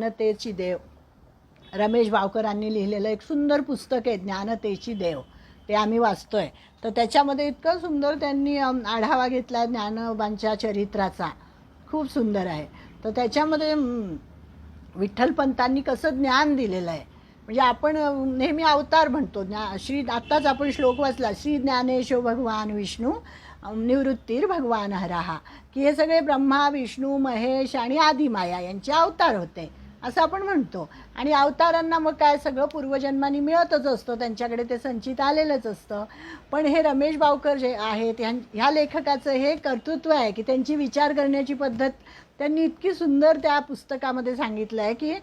ज्ञानतेची देव. रमेश भावकरांनी लिहिलेलं एक सुंदर पुस्तक आहे ज्ञानतेची देव. ते आम्ही वाचतोय. तर त्याच्यामध्ये इतकं सुंदर त्यांनी आढावा घेतला ज्ञानोबांच्या चरित्राचा. खूप सुंदर आहे. तर त्याच्यामध्ये विठ्ठलपंतांनी कसं ज्ञान दिलेलं आहे. म्हणजे आपण नेहमी अवतार म्हणतो. ज्ञा श्री आत्ताच आपण श्लोक वाचला श्री ज्ञानेशो भगवान विष्णू निवृत्तीर भगवान हराहा. की हे सगळे ब्रह्मा विष्णू महेश आणि आदिमाया यांचे अवतार होते. असं आपण म्हणतो. आणि अवतारांना मग काय सगळं पूर्वजन्मानी मिळतच असतं. त्यांच्याकडे ते संचित आलेलंच असतं. पण हे रमेश बावकर जे आहेत ह्यां ह्या लेखकाचं हे कर्तृत्व आहे की त्यांची विचार करण्याची पद्धत त्यांनी इतकी सुंदर त्या पुस्तकामध्ये सांगितलं आहे की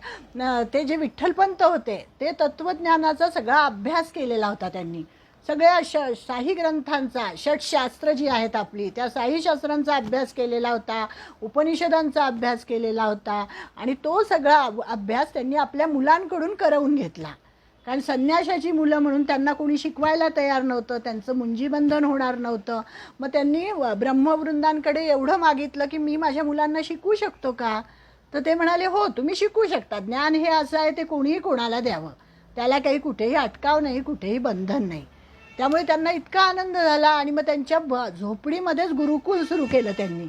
ते जे विठ्ठलपंत होते ते तत्त्वज्ञानाचा सगळा अभ्यास केलेला होता त्यांनी. सगळ्या श शाही ग्रंथांचा षटशास्त्र जी आहेत आपली त्या शाही शास्त्रांचा अभ्यास केलेला होता उपनिषदांचा अभ्यास केलेला होता आणि तो सगळा अभ्यास त्यांनी आपल्या मुलांकडून करवून घेतला. कारण संन्याशाची मुलं म्हणून त्यांना कोणी शिकवायला तयार नव्हतं त्यांचं मुंजीबंधन होणार नव्हतं. मग त्यांनी ब्रह्मवृंदांकडे एवढं मागितलं की मी माझ्या मुलांना शिकू शकतो का? तर ते म्हणाले हो तुम्ही शिकू शकता. ज्ञान हे असं आहे ते कोणीही कोणाला द्यावं. त्याला काही कुठेही अटकाव नाही कुठेही बंधन नाही. त्यामुळे त्यांना इतका आनंद झाला आणि मग त्यांच्या ब झोपडीमध्येच गुरुकुल सुरू केलं त्यांनी.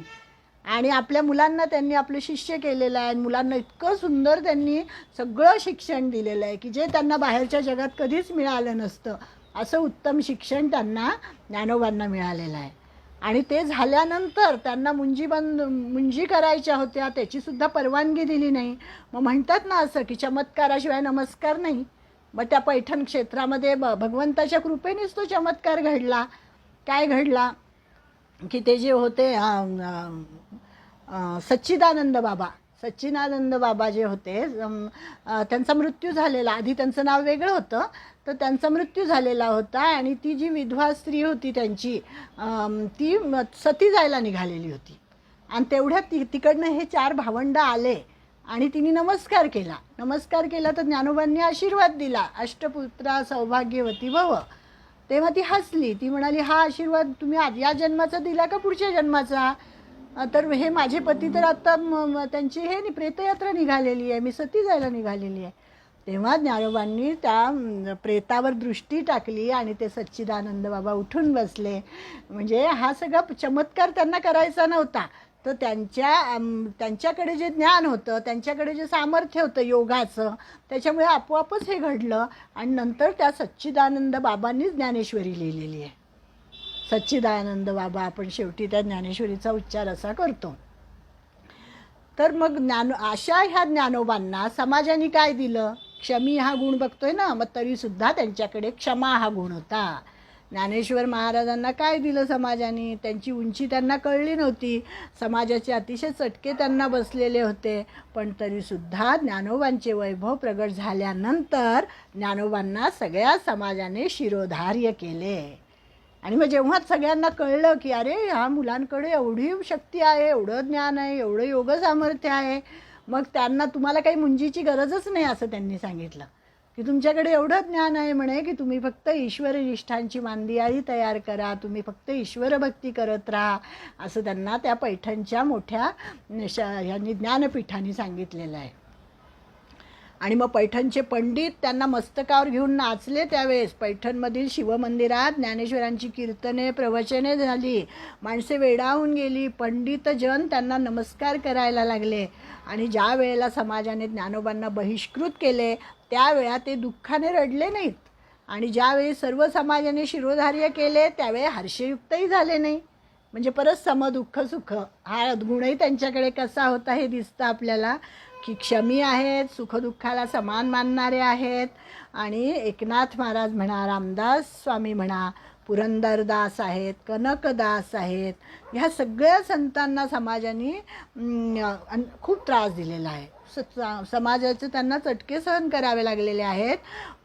आणि आपल्या मुलांना त्यांनी आपलं शिष्य केलेलं आहे आणि मुलांना इतकं सुंदर त्यांनी सगळं शिक्षण दिलेलं आहे की जे त्यांना बाहेरच्या जगात कधीच मिळालं नसतं असं उत्तम शिक्षण त्यांना ज्ञानोबांना मिळालेलं आहे. आणि ते झाल्यानंतर त्यांना मुंजी बंद मुंजी करायच्या होत्या त्याचीसुद्धा परवानगी दिली नाही. मग म्हणतात ना असं की चमत्काराशिवाय नमस्कार नाही. मग त्या पैठण क्षेत्रामध्ये ब भगवंताच्या कृपेनेच तो चमत्कार घडला. काय घडला? की ते जे होते सच्चिदानंद बाबा. सच्चिदानंद बाबा जे होते त्यांचा मृत्यू झालेला. आधी त्यांचं नाव वेगळं होतं तर त्यांचा मृत्यू झालेला होता आणि ती जी विधवा स्त्री होती त्यांची ती सती जायला निघालेली होती. आणि तेवढ्या ती तिकडनं हे चार भावंड आले. आणि तिने नमस्कार केला. नमस्कार केला तर ज्ञानोबांनी आशीर्वाद दिला. अष्टपुत्रा सौभाग्यवती भव. तेव्हा ती हसली. ती म्हणाली हा आशीर्वाद तुम्ही आज या जन्माचा दिला का पुढच्या जन्माचा? तर हे माझे पती तर आत्ता त्यांची हे नि- प्रेतयात्रा निघालेली आहे. मी सती जायला निघालेली आहे. तेव्हा ज्ञानोबांनी त्या प्रेतावर दृष्टी टाकली आणि ते सच्चिदानंद बाबा उठून बसले. म्हणजे हा सगळा चमत्कार त्यांना करायचा नव्हता. तर त्यांच्या त्यांच्याकडे जे ज्ञान होतं त्यांच्याकडे जे सामर्थ्य होतं योगाचं त्याच्यामुळे आपोआपच हे घडलं. आणि नंतर त्या सच्चिदानंद बाबांनीच ज्ञानेश्वरी लिहिलेली आहे. सच्चिदानंद बाबा आपण शेवटी त्या ज्ञानेश्वरीचा उच्चार असा करतो. तर मग ज्ञान अशा ह्या ज्ञानोबांना समाजाने काय दिलं? क्षमी हा गुण बघतोय ना मग तरीसुद्धा त्यांच्याकडे क्षमा हा गुण होता. ज्ञानेश्वर महाराजांना काय दिलं समाजाने? त्यांची उंची त्यांना कळली नव्हती. समाजाचे अतिशय चटके त्यांना बसलेले होते. पण तरीसुद्धा ज्ञानोबांचे वैभव प्रगट झाल्यानंतर ज्ञानोबांना सगळ्या समाजाने शिरोधार्य केले. आणि मग जेव्हा सगळ्यांना कळलं की अरे ह्या मुलांकडे एवढी शक्ती आहे एवढं ज्ञान आहे एवढं योग सामर्थ्य आहे मग त्यांना तुम्हाला काही मुंजीची गरजच नाही असं त्यांनी सांगितलं. की तुमच्याकडे एवढं ज्ञान आहे म्हणे की तुम्ही फक्त ईश्वर निष्ठांची मांदियाळी तयार करा तुम्ही फक्त ईश्वर भक्ती करत राहा असं त्यांना त्या पैठणच्या मोठ्या श ह्यांनी ज्ञानपीठांनी सांगितलेलं आहे. आणि मग पैठणचे पंडित त्यांना मस्तकावर घेऊन नाचले त्यावेळेस. पैठणमधील शिवमंदिरात ज्ञानेश्वरांची कीर्तने प्रवचने झाली. माणसे वेडावून गेली. पंडित जन त्यांना नमस्कार करायला लागले. आणि ज्या वेळेला समाजाने ज्ञानोबांना बहिष्कृत केले त्यावेळा ते दुःखाने रडले नाहीत. आणि ज्यावेळी सर्व समाजाने शिरोधार्य केले त्यावेळी हर्षयुक्तही झाले नाही. म्हणजे परत समदुःख सुख हा गुणही त्यांच्याकडे कसा होता हे दिसतं आपल्याला. की क्षमी आहेत सुखदुःखाला समान मानणारे आहेत. आणि एकनाथ महाराज म्हणा रामदास स्वामी म्हणा पुरंदरदास आहेत कनकदास आहेत ह्या सगळ्या संतांना समाजाने खूप त्रास दिलेला आहे. स- समाजाचे त्यांना चटके सहन करावे लागलेले आहेत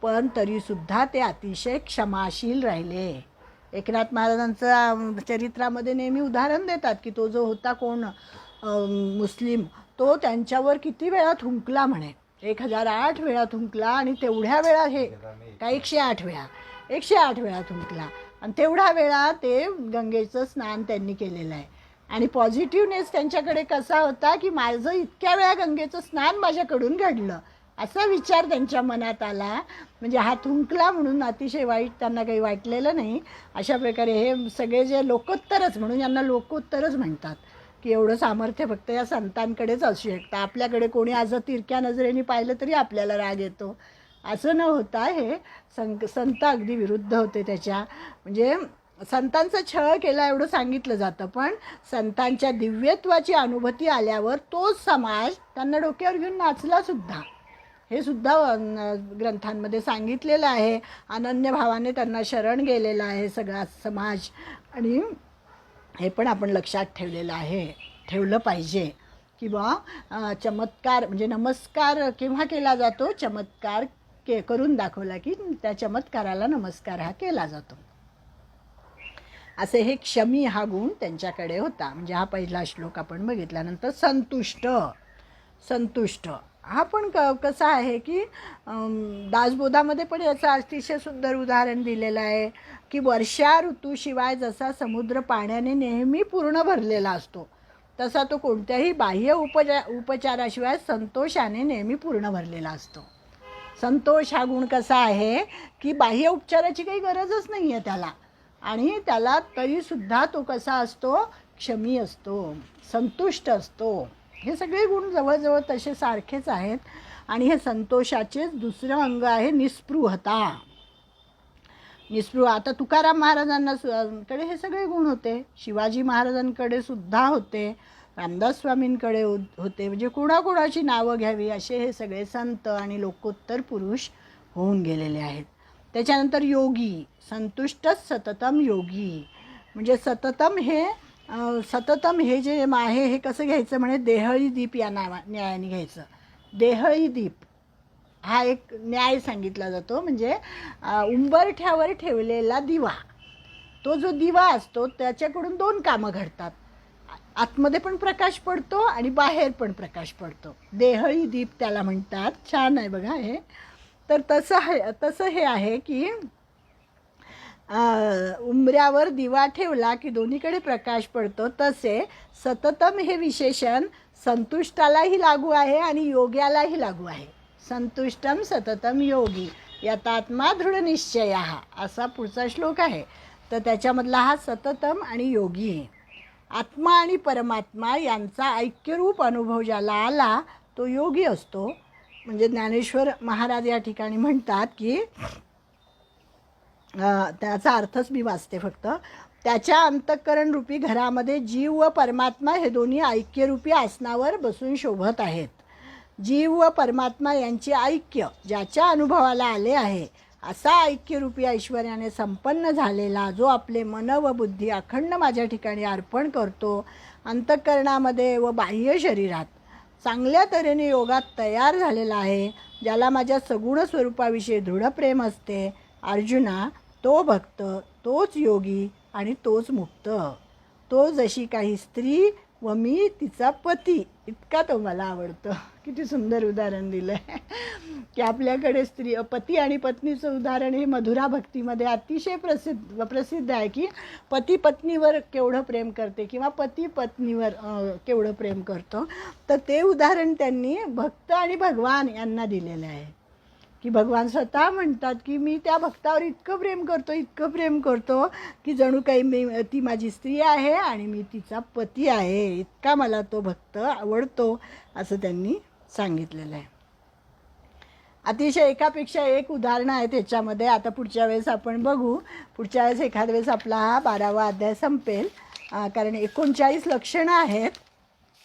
पण तरीसुद्धा ते अतिशय क्षमाशील राहिले. एकनाथ महाराजांचं चरित्रामध्ये नेहमी उदाहरण देतात की तो जो होता कोण? मुस्लिम. तो त्यांच्यावर किती वेळा थुंकला म्हणे. एक हजार आठ वेळा थुंकला आणि तेवढ्या वेळा हे का एकशे आठ वेळा एकशे आठ वेळा थुंकला. आणि तेवढ्या वेळा ते गंगेचं स्नान त्यांनी केलेलं आहे. आणि पॉझिटिव्हनेस त्यांच्याकडे कसा होता की माझं इतक्या वेळा गंगेचं स्नान माझ्याकडून घडलं. असा विचार त्यांच्या मनात आला. म्हणजे हा थुंकला म्हणून अतिशय वाईट त्यांना काही वाटलेलं नाही. अशा प्रकारे हे सगळे जे लोकोत्तरच म्हणून यांना लोकोत्तरच म्हणतात. की एवढं सामर्थ्य फक्त या संतांकडेच असू शकतं. आपल्याकडे कोणी आज तिरक्या नजरेने पाहिलं तरी आपल्याला राग येतो. असं न होता हे संक संत अगदी विरुद्ध होते त्याच्या. म्हणजे संतांचा छळ केला एवढं सांगितलं जातं पण संतांच्या दिव्यत्वाची अनुभूती आल्यावर तोच समाज त्यांना डोक्यावर घेऊन नाचलासुद्धा हे सुद्धा ग्रंथांमध्ये सांगितलेलं आहे. अनन्य भावाने त्यांना शरण गेलेलं आहे सगळा समाज. आणि हे पण आपण लक्षात ठेवलेलं आहे ठेवलं पाहिजे. किंवा चमत्कार म्हणजे नमस्कार केव्हा केला जातो? चमत्कार के करून दाखवला की त्या चमत्काराला नमस्कार हा केला जातो. असे हे क्षमी हा गुण त्यांच्याकडे होता. म्हणजे हा पहिला श्लोक आपण बघितल्यानंतर संतुष्ट संतुष्ट. हा पण क कसा आहे की दासबोधामध्ये पण याचं अतिशय सुंदर उदाहरण दिलेलं आहे की वर्षा ऋतूशिवाय जसा समुद्र पाण्याने नेहमी पूर्ण भरलेला असतो तसा तो कोणत्याही बाह्य उपचा उपचाराशिवाय संतोषाने नेहमी पूर्ण भरलेला असतो. संतोष हा गुण कसा आहे की बाह्य उपचाराची काही गरजच नाही आहे त्याला आणि त्याला तरीसुद्धा तो कसा असतो? क्षमी असतो संतुष्ट असतो. हे सगळे गुण जवळजवळ तसे सारखेच आहेत. आणि हे संतोषाचेच दुसरं अंग आहे निस्पृहता. निस्पृह आता तुकाराम महाराजांना कडे हे सगळे गुण होते. शिवाजी महाराजांकडे सुद्धा होते. रामदास स्वामींकडे हो, होते. म्हणजे कोणाकोणाची नावं घ्यावी असे हे सगळे संत आणि लोकोत्तर पुरुष होऊन गेलेले आहेत. त्याच्यानंतर योगी संतुष्टच सततम योगी. म्हणजे सततम हे सततम हे जे आहे हे कसं घ्यायचं म्हणे? देहळी दीप या नावा न्यायाने घ्यायचं. देहळी दीप हा एक न्याय सांगितला जातो. म्हणजे उंबरठ्यावर ठेवलेला दिवा. तो जो दिवा असतो त्याच्याकडून दोन कामं घडतात. आतमध्ये पण प्रकाश पडतो आणि बाहेर पण प्रकाश पडतो. देहळी दीप त्याला म्हणतात. छान आहे बघा हे. तर तसं आहे तसं हे आहे की उंबऱ्यावर दिवा ठेवला की दोन्हीकडे प्रकाश पडतो. तसे सततम हे विशेषण संतुष्टालाही लागू आहे आणि योग्यालाही लागू आहे. संतुष्टम सततम योगी यतात्मा दृढ निश्चय हा असा पुढचा श्लोक आहे. तर त्याच्यामधला हा सततम आणि योगी आहे. आत्मा आणि परमात्मा यांचा ऐक्यरूप अनुभव ज्याला आला तो योगी असतो. म्हणजे ज्ञानेश्वर महाराज या ठिकाणी म्हणतात की त्याचा अर्थच मी वाचते फक्त. त्याच्या अंतःकरण रूपी घरामध्ये जीव व परमात्मा हे दोन्ही ऐक्यरूपी आसनावर बसून शोभत आहेत. जीव व परमात्मा यांचे ऐक्य ज्याच्या अनुभवाला आले आहे असा ऐक्यरूपी ऐश्वर्याने संपन्न झालेला जो आपले मन व बुद्धी अखंड माझ्या ठिकाणी अर्पण करतो अंतःकरणामध्ये व बाह्य शरीरात. चांगल्या तऱ्हेने योगात तयार झालेला आहे ज्याला माझ्या सगुण स्वरूपाविषयी दृढ प्रेम असते. अर्जुना तो भक्त तोच योगी आणि तोच मुक्त. तो जशी काही स्त्री व मी तिचा पती. इतका तो मला आवडतो. किती सुंदर उदाहरण दिलं आहे की आपल्याकडे स्त्री पती आणि पत्नीचं उदाहरण हे मधुरा भक्तीमध्ये अतिशय प्रसिद्ध प्रसिद्ध आहे की पती पत्नीवर केवढं प्रेम करते किंवा पती पत्नीवर केवढं प्रेम करतो. तर ते उदाहरण त्यांनी भक्त आणि भगवान यांना दिलेलं आहे. की भगवान स्वतः म्हणतात की मी त्या भक्तावर इतकं प्रेम करतो इतकं प्रेम करतो की जणू काही मी ती माझी स्त्री आहे आणि मी तिचा पती आहे. इतका मला तो भक्त आवडतो असं त्यांनी सांगितलेलं आहे. अतिशय एकापेक्षा एक उदाहरणं आहेत त्याच्यामध्ये. आता पुढच्या वेळेस आपण बघू. पुढच्या वेळेस एखाद्या वेळेस आपला हा बारावा अध्याय संपेल. कारण एकोणचाळीस लक्षणं आहेत.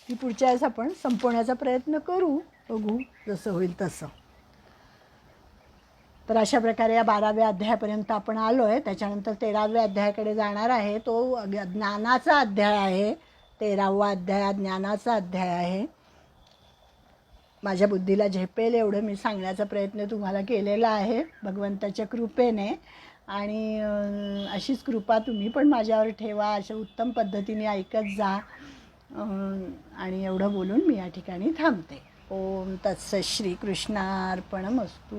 ती पुढच्या वेळेस आपण संपवण्याचा प्रयत्न करू. बघू जसं होईल तसं. तर अशा प्रकारे या बाराव्या अध्यायापर्यंत आपण आलो आहे त्याच्यानंतर तेराव्या अध्यायाकडे जाणार आहे. तो ज्ञानाचा अध्याय आहे. तेरावा अध्याय ज्ञानाचा अध्याय आहे. माझ्या बुद्धीला झेपेल एवढं मी सांगण्याचा प्रयत्न तुम्हाला केलेला आहे भगवंताच्या कृपेने. आणि अशीच कृपा तुम्ही पण माझ्यावर ठेवा अशा उत्तम पद्धतीने ऐकत जा. आणि एवढं बोलून मी या ठिकाणी थांबते. ओम तत्स श्रीकृष्णार्पणमस्तू.